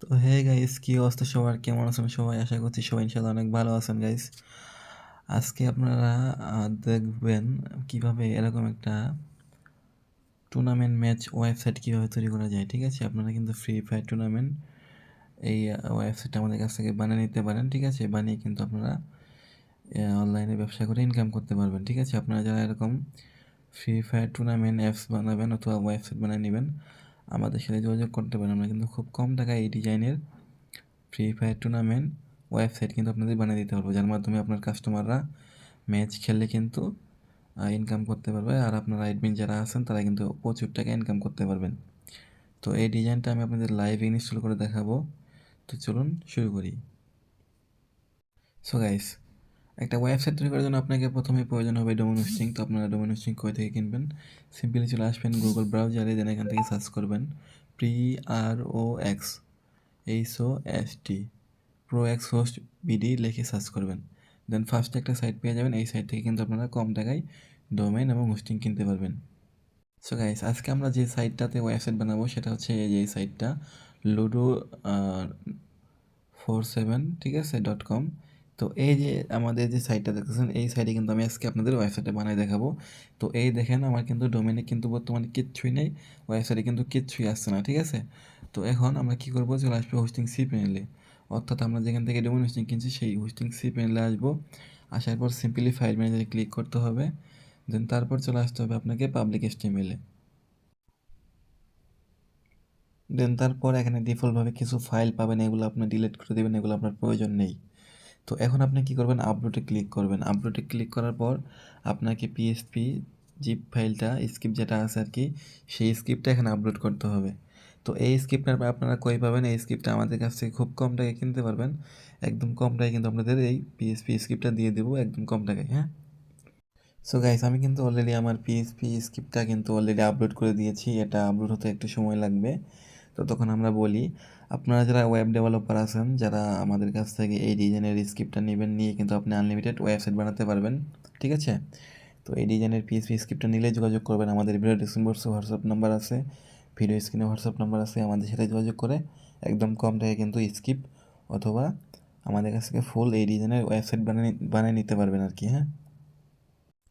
তো hey guys, কি অবস্থা সবার? কেমন আছেন সবাই? আশা করছি সবাই ইনশাল্লাহ অনেক ভালো আছেন গাইস। আজকে আপনারা দেখবেন কীভাবে এরকম একটা টুর্নামেন্ট ম্যাচ ওয়েবসাইট কীভাবে তৈরি করা যায়, ঠিক আছে? আপনারা কিন্তু ফ্রি ফায়ার টুর্নামেন্ট এই ওয়েবসাইটটা আমাদের কাছ থেকে বানিয়ে নিতে পারেন, ঠিক আছে? বানিয়ে কিন্তু আপনারা অনলাইনে ব্যবসা করে ইনকাম করতে পারবেন, ঠিক আছে? আপনারা যারা এরকম ফ্রি ফায়ার টুর্নামেন্ট অ্যাপস বানাবেন অথবা ওয়েবসাইট বানিয়ে নেবেন আমাদের সাথে যোগাযোগ করতে পারেন। আমরা কিন্তু খুব কম টাকায় এই ডিজাইনের ফ্রি ফায়ার টুর্নামেন্ট ওয়েবসাইট কিন্তু আপনাদের বানিয়ে দিতে পারব, যার মাধ্যমে আপনার কাস্টমাররা ম্যাচ খেললে কিন্তু ইনকাম করতে পারবে। আর আপনার অ্যাডমিন যারা আছেন, তারা কিন্তু প্রচুর টাকা ইনকাম করতে পারবেন। তো এই ডিজাইনটা আমি আপনাদের লাইভ ইনস্টল করে দেখাবো। তো চলুন শুরু করি। সো গাইস একটা ওয়েবসাইট তৈরি করার জন্য আপনাকে প্রথমে প্রয়োজন হবে ডোমেন হোস্টিং তো আপনারা ডোমেন হোস্টিং থেকে কিনবেন? সিম্পলি চলে আসবেন গুগল ব্রাউজারে দেন এখান থেকে সার্চ করবেন P R O X H O S T pro x host BD লিখে সার্চ করবেন। দেন ফার্স্টে একটা সাইট পেয়ে যাবেন। এই সাইট থেকে কিন্তু আপনারা কম টাকায় ডোমেন এবং হোস্টিং কিনতে পারবেন। সো গাইস আজকে আমরা যে সাইটটাতে ওয়েবসাইট বানাবো, সেটা হচ্ছে এই যে সাইটটা লুডো ফোর সেভেন ঠিক আছে ডট কম তো এই যে আমাদের যে সাইটটা দেখতেছেন, এই সাইটে কিন্তু আমি আজকে আপনাদের ওয়েবসাইটে বানিয়ে দেখাবো। তো এই দেখেন, আমার কিন্তু ডোমেনে কিন্তু বর্তমানে কিচ্ছুই নেই ওয়েবসাইটে কিন্তু কিচ্ছুই আসছে না, ঠিক আছে? তো এখন আমরা কী করব? চলে আসব হোস্টিং সি প্যানেলে অর্থাৎ আমরা যেখান থেকে ডোমেন হোস্টিং কিনছি, সেই হোস্টিং সি প্যানেলে আসব। আসার পর সিম্পলি ফাইল ম্যানেজারে ক্লিক করতে হবে। দেন তারপর চলে আসতে হবে আপনাকে পাবলিক এস্টিমেলে দেন তারপর এখানে ডিফল্টভাবে কিছু ফাইল পাবেন, এগুলো আপনি ডিলিট করে দেবেন, এগুলো আপনার প্রয়োজন নেই। তো এখন আপনি কি করবেন? আপলোডে ক্লিক করবেন। আপলোডে ক্লিক করার পর আপনাকে পিএসপি জিপ ফাইলটা স্ক্রিপ্ট যেটা আছে আর কি, সেই স্ক্রিপ্টটা এখানে আপলোড করতে হবে। তো এই স্ক্রিপ্টটা আপনারা কই পাবেন? এই স্ক্রিপ্টটা আমাদের কাছ থেকে খুব কম টাকায় কিনতে পারবেন। একদম কম টাকায় কিন্তু আপনাদের এই পিএসপি স্ক্রিপ্টটা দিয়ে দেবো একদম কম টাকায় হ্যাঁ? সো গাইস আমি কিন্তু অলরেডি আমার পিএসপি স্ক্রিপ্টটা কিন্তু অলরেডি আপলোড করে দিয়েছি। এটা আপলোড হতে একটু সময় লাগবে। তো তখন আমরা বলি, আপনারা যারা ওয়েব ডেভেলপার আছেন, যারা আমাদের কাছ থেকে এই ডিজাইনের স্ক্রিপ্টটা নেবেন নিয়ে কিন্তু আপনি আনলিমিটেড ওয়েবসাইট বানাতে পারবেন, ঠিক আছে? তো এই ডিজাইনের পিএসপি স্ক্রিপ্টটা নিলে যোগাযোগ করবেন, আমাদের ভিডিও ডিসক্রিপশন হোয়াটসঅ্যাপ নাম্বার আছে ভিডিও স্ক্রিনে হোয়াটসঅ্যাপ নাম্বার আছে, আমাদের সাথে যোগাযোগ করে একদম কম টাকায় কিন্তু স্ক্রিপ্ট অথবা আমাদের কাছ থেকে ফুল এই ডিজাইনের ওয়েবসাইট বানিয়ে বানিয়ে নিতে পারবেন আর কি হ্যাঁ?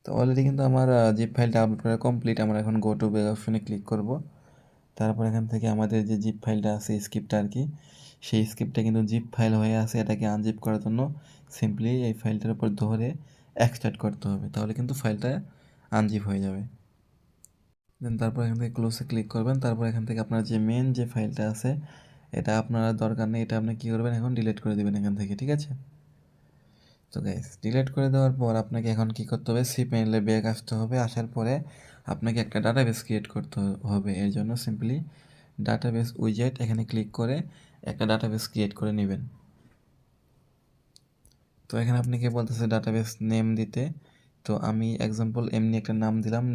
তো অলরেডি কিন্তু আমার যে ফাইলটা আপলোড করা কমপ্লিট আমরা এখন গো টু বেগ অপশনে ক্লিক করব। তারপর এখান থেকে আমাদের যে জিপ ফাইলটা আছে স্ক্রিপ্টটা আর কি, সেই স্ক্রিপ্টটা কিন্তু জিপ ফাইল হয়ে আছে এটাকে আনজিপ করার জন্য। সিম্পলি এই ফাইলটার উপর ধরে এক্সট্রাক্ট করতে হবে, তাহলে কিন্তু ফাইলটা আনজিপ হয়ে যাবে। দেন তারপর এখান থেকে ক্লোজে ক্লিক করবেন, তারপর এখান থেকে আপনার যে মেন যে ফাইলটা আছে, এটা আপনার দরকার নেই, এটা আপনি কী করবেন, এখন ডিলিট করে দেবেন এখান থেকে, ঠিক আছে? তো গাইস ডিলিট করে দেওয়ার পর আপনাকে এখন কি করতে হবে? সি প্যানেলে ব্যাক আসতে হবে। আসার পরে আপনাকে একটা ডাটাবেস ক্রিয়েট করতে হবে। এর জন্য সিম্পলি ডাটাবেস উইজেট এখানে ক্লিক করে একটা ডাটাবেস ক্রিয়েট করে নেবেন। তো এখানে আপনি আপনাকে বলতেছে? ডাটাবেস নেম দিতে। তো আমি এক্সাম্পল এমনি একটা নাম দিলাম,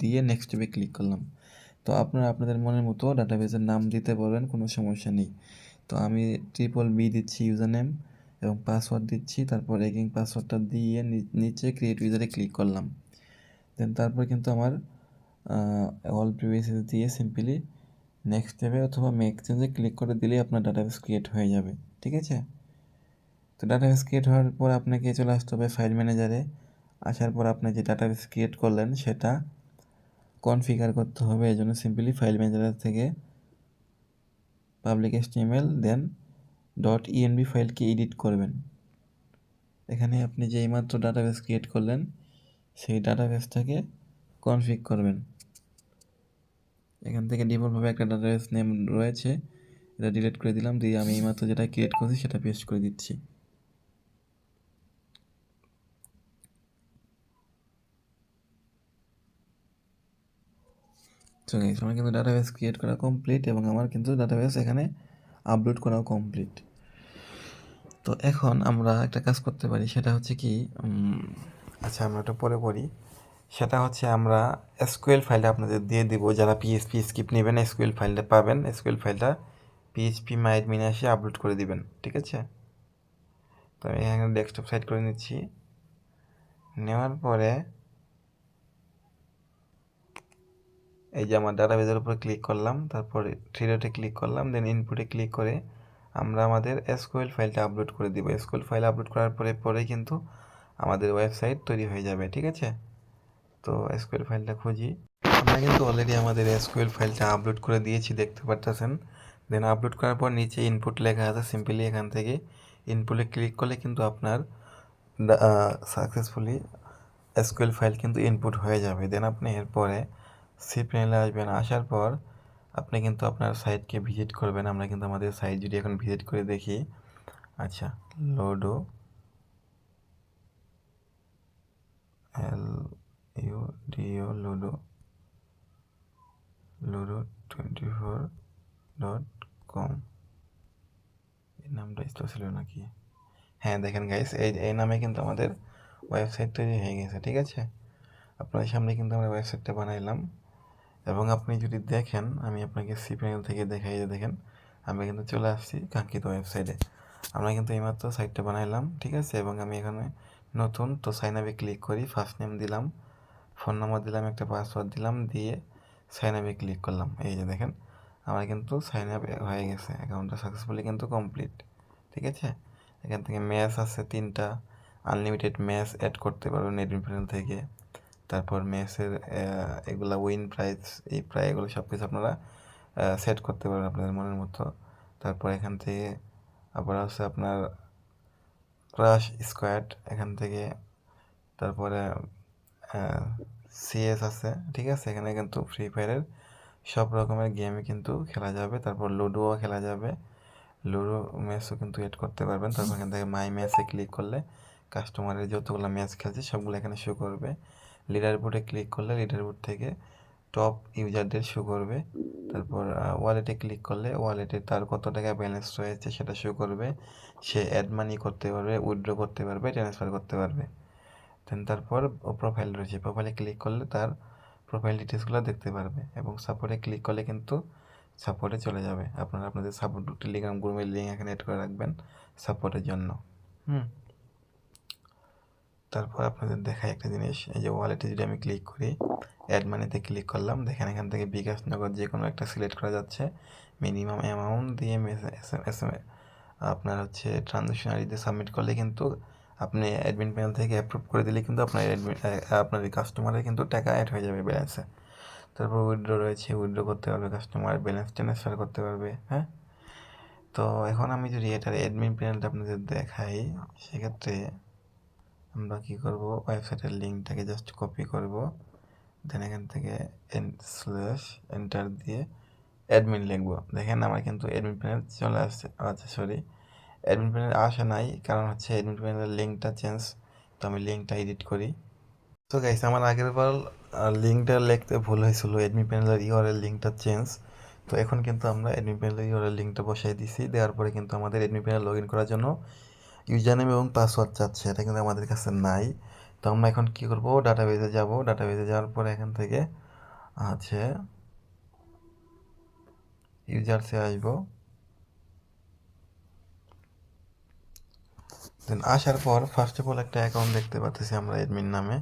দিয়ে নেক্সট ট্যাবে ক্লিক করলাম। তো আপনারা আপনাদের মনের মতো ডাটাবেসের নাম দিতে পারবেন, কোনো সমস্যা নেই। তো আমি ট্রিপল বি দিচ্ছি ইউজার নেম এবং পাসওয়ার্ড দিচ্ছি, তারপর এগিং পাসওয়ার্ডটা দিয়ে নিচে ক্রিয়েট ইউজারে ক্লিক করলাম। দেন তারপর কিন্তু আমার অল প্রিভিয়াস দিয়ে সিম্পলি নেক্সট স্টেপে অথবা মেক চেঞ্জে ক্লিক করে দিলেই আপনার ডাটাবেস ক্রিয়েট হয়ে যাবে, ঠিক আছে? তো ডাটাবেস ক্রিয়েট হওয়ার পর আপনাকে চলে আসতে হবে ফাইল ম্যানেজারে আসার পর আপনি যে ডাটাবেস ক্রিয়েট করলেন সেটা কনফিগার করতে হবে এই জন্য সিম্পলি ফাইল ম্যানেজার থেকে public HTML then dot ENV ফাইলকে edit করবেন? এখানে আপনি যে এইমাত্র ডাটাবেস ক্রিয়েট করলেন, সেই ডাটাবেসটাকে কনফিগ করবেন। এখান থেকে ডিফল্টভাবে একটা ডাটাবেস নেম রয়েছে, এটা ডিলিট করে দিলাম, দিয়ে আমি এইমাত্র যেটা ক্রিয়েট করছি, সেটা পেস্ট করে দিচ্ছি। তো আমার কিন্তু ডাটাবেস ক্রিয়েট করা কমপ্লিট এবং আমার কিন্তু ডাটাবেস এখানে আপলোড করাও কমপ্লিট তো এখন আমরা একটা কাজ করতে পারি, সেটা হচ্ছে কি আচ্ছা আমরা একটু পরে পড়ি। সেটা হচ্ছে আমরা এসকিউএল ফাইলটা আপনাদের দিয়ে দিব। যারা পিএসপি স্কিপ নেবেন এসকিউএল ফাইলটা পাবেন। এসকিউএল ফাইলটা পিএইচপি মাইডমিনে এসে আপলোড করে দিবেন, ঠিক আছে? তো আমি এখানে ডেস্কটপ সাইড করে নিচ্ছি। নেওয়ার পরে এই যে আমার ডাটাবেজের উপর ক্লিক করলাম, তারপর থ্রি ডটে ক্লিক করলাম দেন ইনপুটে ক্লিক করে আমরা আমাদের এসকিউএল ফাইলটা আপলোড করে দিব। এসকিউএল ফাইল আপলোড করার পরে পরেই কিন্তু আমাদের ওয়েবসাইট তৈরি হয়ে যাবে, ঠিক আছে? তো এসকিউএল ফাইলটা খুঁজি। আমরা কিন্তু অলরেডি আমাদের এসকিউএল ফাইলটা আপলোড করে দিয়েছি, দেখতে পারতেছেন? দেন আপলোড করার পর নিচে ইনপুট লেখা আছে সিম্পলি এখান থেকে ইনপুটে ক্লিক করলে কিন্তু আপনার সাকসেসফুলি এসকিউএল ফাইল কিন্তু ইনপুট হয়ে যাবে। দেন আপনি এরপরে সি প্যানেলে আসবেন, আসার পর আপনি কিন্তু আপনার সাইটকে ভিজিট করবেন। আমরা কিন্তু আমাদের সাইট যদি এখন ভিজিট করে দেখি আচ্ছা ludo L U D O ludo ludo twenty four dot com এই নামটা স্লো ছিল নাকি? হ্যাঁ দেখেন গাইস এই এই নামে কিন্তু আমাদের ওয়েবসাইট তৈরি হয়ে গেছে, ঠিক আছে? আপনার সামনে কিন্তু আমরা ওয়েবসাইটটা বানাইলাম। এবং আপনি যদি দেখেন, আমি আপনাকে সি প্যানেল থেকে দেখাই যে দেখেন, আমি কিন্তু চলে আসছি কাঙ্ক্ষিত ওয়েবসাইটে আমরা কিন্তু এইমাত্র সাইটটা বানাইলাম, ঠিক আছে? এবং আমি এখানে নতুন তো সাইন আপে ক্লিক করি ফার্স্ট নেম দিলাম ফোন নাম্বার দিলাম, একটা পাসওয়ার্ড দিলাম, দিয়ে সাইন আপে ক্লিক করলাম। এই যে দেখেন, আমার কিন্তু সাইন আপ হয়ে গেছে অ্যাকাউন্টটা সাকসেসফুলি কিন্তু কমপ্লিট ঠিক আছে? এখান থেকে ম্যাচ আছে তিনটা আনলিমিটেড ম্যাচ অ্যাড করতে পারবেন এডমিন প্যানেল থেকে। তারপর ম্যাচের এগুলা উইন প্রাইস এই প্রায় এগুলো সব কিছু আপনারা সেট করতে পারবেন আপনাদের মনের মতো। তারপর এখান থেকে আবার আছে আপনার ক্রাশ স্কোয়াড এখান থেকে তারপরে সিএস আছে, ঠিক আছে? এখানে কিন্তু ফ্রি ফায়ারের সব রকমের গেমই কিন্তু খেলা যাবে। তারপর লুডোও খেলা যাবে। লুডো ম্যাচও কিন্তু এড করতে পারবেন। তারপর এখান থেকে মাই ম্যাচে ক্লিক করলে কাস্টমারের যতগুলো ম্যাচ খেলছে, সবগুলো এখানে শো করবে। লিডার বোর্ডে ক্লিক করলে লিডার বোর্ড থেকে টপ ইউজারদের শো করবে। তারপর ওয়ালেটে ক্লিক করলে ওয়ালেটে তার কত টাকা ব্যালেন্স রয়েছে সেটা শো করবে। সে অ্যাড মানি করতে পারবে উইথড্র করতে পারবে ট্রান্সফার করতে পারবে। দেন তারপর প্রোফাইল রয়েছে প্রোফাইলে ক্লিক করলে তার প্রোফাইল ডিটেলসগুলো দেখতে পারবে এবং সাপোর্টে ক্লিক করলে কিন্তু সাপোর্টে চলে যাবে। আপনারা আপনাদের সাপোর্ট টেলিগ্রাম গ্রুপের লিঙ্ক এখানে অ্যাড করে রাখবেন সাপোর্টের জন্য। হুম। তারপর আপনাদের দেখাই একটা জিনিস, এই যে ওয়ালেটে যদি আমি ক্লিক করি অ্যাড মানিতে ক্লিক করলাম, দেখেন এখান থেকে বিকাশ নগর যে কোনো একটা সিলেক্ট করা যাচ্ছে। মিনিমাম অ্যামাউন্ট দিয়ে এস এম আপনার হচ্ছে ট্রানজ্যাকশন আইডিতে সাবমিট করলে কিন্তু আপনি অ্যাডমিন প্যানেল থেকে অ্যাপ্রুভ করে দিলে কিন্তু আপনার অ্যাডমিন আপনার কাস্টমারের কিন্তু টাকা অ্যাড হয়ে যাবে ব্যালেন্সে তারপর উইড্রো রয়েছে উইথড্র করতে পারবে কাস্টমার ব্যালেন্স ট্রান্সফার করতে পারবে হ্যাঁ? তো এখন আমি যদি এটার অ্যাডমিন প্যানেলটা আপনাদের দেখাই, সেক্ষেত্রে আমরা কী করব? ওয়েবসাইটের লিঙ্কটাকে জাস্ট কপি করব। দেন এখান থেকে স্ল্যাশ এন্টার দিয়ে অ্যাডমিন লিখব। দেখেন আমার কিন্তু অ্যাডমিন প্যানেল চলে আসছে। আচ্ছা সরি অ্যাডমিন প্যানেল আসে নাই, কারণ হচ্ছে অ্যাডমিন প্যানেলের লিঙ্কটা চেঞ্জ তো আমি লিঙ্কটা এডিট করি। তো গাইস আমার আগের বার লিঙ্কটা লিখতে ভুল হয়েছিল। অ্যাডমিন প্যানেলের ইউআরএল লিঙ্কটা চেঞ্জ তো এখন কিন্তু আমরা অ্যাডমিন প্যানেলের ইউআরএল লিঙ্কটা বসাই দিছি। দেওয়ার পরে কিন্তু আমাদের অ্যাডমিন প্যানেল লগ ইন করার জন্য ইউজার নেম এবং পাসওয়ার্ড চাচ্ছে, এটা কিন্তু আমাদের কাছে নাই। তো আমরা এখন কি করব? ডাটাবেজে যাব। ডাটাবেজে যাওয়ার পরে এখান থেকে আছে ইউজার্সে আসব। দেন আসার পর ফার্স্ট অফ অল একটা অ্যাকাউন্ট দেখতে পাচ্ছি আমরা অ্যাডমিন নামে।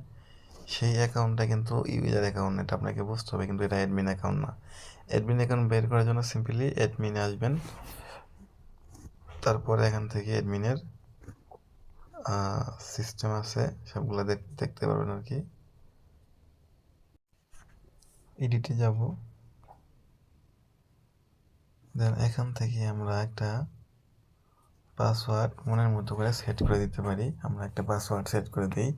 সেই অ্যাকাউন্টটা কিন্তু ইউজার অ্যাকাউন্ট এটা আপনাকে বুঝতে হবে, কিন্তু এটা অ্যাডমিন অ্যাকাউন্ট না। অ্যাডমিন অ্যাকাউন্ট বের করার জন্য সিম্পলি অ্যাডমিনে আসবেন। তারপরে এখান থেকে অ্যাডমিনের সিস্টেম আছে, সবগুলো দেখতে পারবেন আর কি। এডিটে যাব। দেন এখান থেকে আমরা একটা পাসওয়ার্ড মনের মতো করে সেট করে দিতে পারি। আমরা একটা পাসওয়ার্ড সেট করে দিই।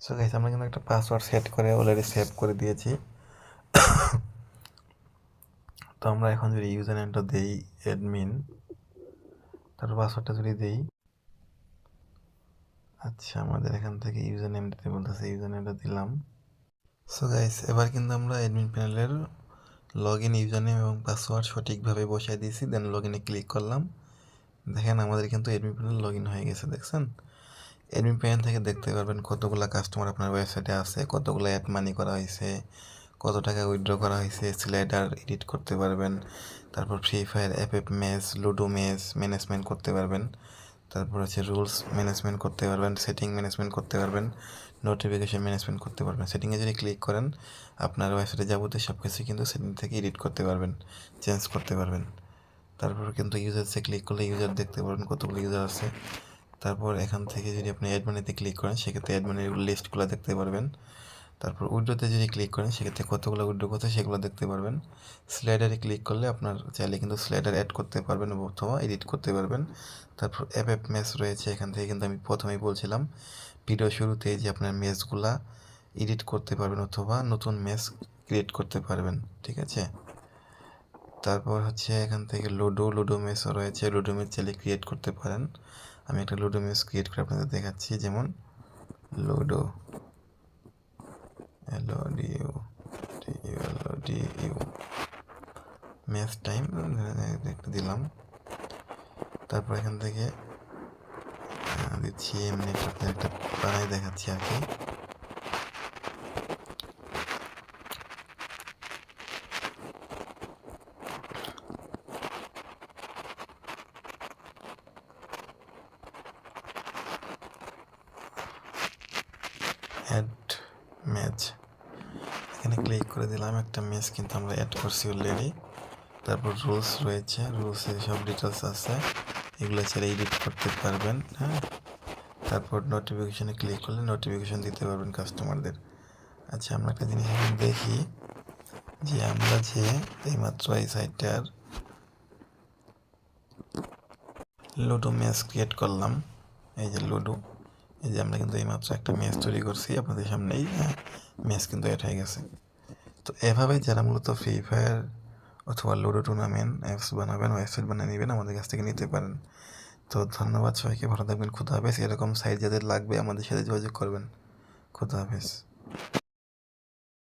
সো গাইস আমরা কিন্তু একটা পাসওয়ার্ড সেট করে অলরেডি সেভ করে দিয়েছি। তো আমরা এখন যদি ইউজার নেমটা দিই অ্যাডমিন তারপর পাসওয়ার্ডটা যদি দিই। আচ্ছা আমাদের এখান থেকে ইউজার নেম দিতে বলতেছে ইউজার নেমটা দিলাম। সো গাইস এবার কিন্তু আমরা অ্যাডমিন প্যানেলের লগ ইন ইউজার নেম এবং পাসওয়ার্ড সঠিকভাবে বসাই দিয়েছি দেন লগ ইনে ক্লিক করলাম। দেখেন, আমাদের কিন্তু অ্যাডমিন প্যানেল লগ ইন হয়ে গেছে, দেখছেন? অ্যাডমিন প্যানেল থেকে দেখতে পারবেন কতগুলো কাস্টমার আপনার ওয়েবসাইটে আছে, কতগুলো অ্যাড মানি করা হয়েছে কত টাকা উইথড্র করা হয়েছে স্লাইডার এডিট করতে পারবেন। তারপর free fire app app match ludo match management করতে পারবেন। তারপর হচ্ছে রুলস ম্যানেজমেন্ট করতে পারবেন সেটিং ম্যানেজমেন্ট করতে পারবেন নোটিফিকেশন ম্যানেজমেন্ট করতে পারবেন। সেটিংয়ে যদি ক্লিক করেন, আপনার ওয়েবসাইটে যাবতীয় সব কিছু কিন্তু সেটিং থেকে এডিট করতে পারবেন চেঞ্জ করতে পারবেন। তারপর কিন্তু ইউজার্সে ক্লিক করলে ইউজার দেখতে পারবেন কতগুলো ইউজার আছে। তারপর এখান থেকে যদি আপনি অ্যাড মানিতে ক্লিক করেন, সেক্ষেত্রে অ্যাড মানির লিস্টগুলো দেখতে পারবেন। তারপর উইড্রোতে যদি ক্লিক করেন, সেক্ষেত্রে কতগুলো উইড্রো করছে সেগুলো দেখতে পারবেন। স্লাইডারে ক্লিক করলে আপনার চাইলে কিন্তু স্লাইডার অ্যাড করতে পারবেন অথবা এডিট করতে পারবেন। তারপর অ্যাপ অ্যাপ ম্যাচ রয়েছে, এখান থেকে কিন্তু আমি প্রথমেই বলছিলাম ভিডিও শুরুতে যে আপনার ম্যাচগুলা এডিট করতে পারবেন অথবা নতুন ম্যাচ ক্রিয়েট করতে পারবেন, ঠিক আছে? তারপর হচ্ছে এখান থেকে লুডো লুডো ম্যাচও রয়েছে লুডো ম্যাচ চাইলে ক্রিয়েট করতে পারেন। আমি একটা লুডো ম্যাচ ক্রিয়েট করে আপনাদের দেখাচ্ছি, যেমন ludo L D U D U L D U match time একটা দিলাম। তারপর এখান থেকে দিচ্ছি, এমনি একটা বানাই দেখাচ্ছি আর কি অ্যাড ম্যাচ এখানে ক্লিক করে দিলাম, একটা ম্যাচ কিন্তু আমরা অ্যাড করছি অলরেডি তারপর রুলস রয়েছে রুলসে সব ডিটেলস আছে। এগুলো ছেড়ে এডিট করতে পারবেন হ্যাঁ? তারপর নোটিফিকেশনে ক্লিক করলে নোটিফিকেশন দিতে পারবেন কাস্টমারদের আচ্ছা আমরা একটা জিনিস এখন দেখি যে আমরা যে এইমাত্র এই সাইটটার লুডো ম্যাচ ক্রিয়েট করলাম, এই যে লুডো এই যে আমরা কিন্তু এইমাত্র একটা ম্যাচ তৈরি করছি আপনাদের সামনেই হ্যাঁ ম্যাচ কিন্তু এটা হয়ে গেছে। তো এভাবে যারা মূলত ফ্রি ফায়ার অথবা লুডো টুর্নামেন্ট অ্যাপস বানাবেন ওয়েবসাইট বানিয়ে নেবেন, আমাদের কাছ থেকে নিতে পারেন। তো ধন্যবাদ সবাইকে, ভালো থাকবেন, খুদা হাফেজ। এরকম সাইজ যাদের লাগবে, আমাদের সাথে যোগাযোগ করবেন। খুদা হাফেজ।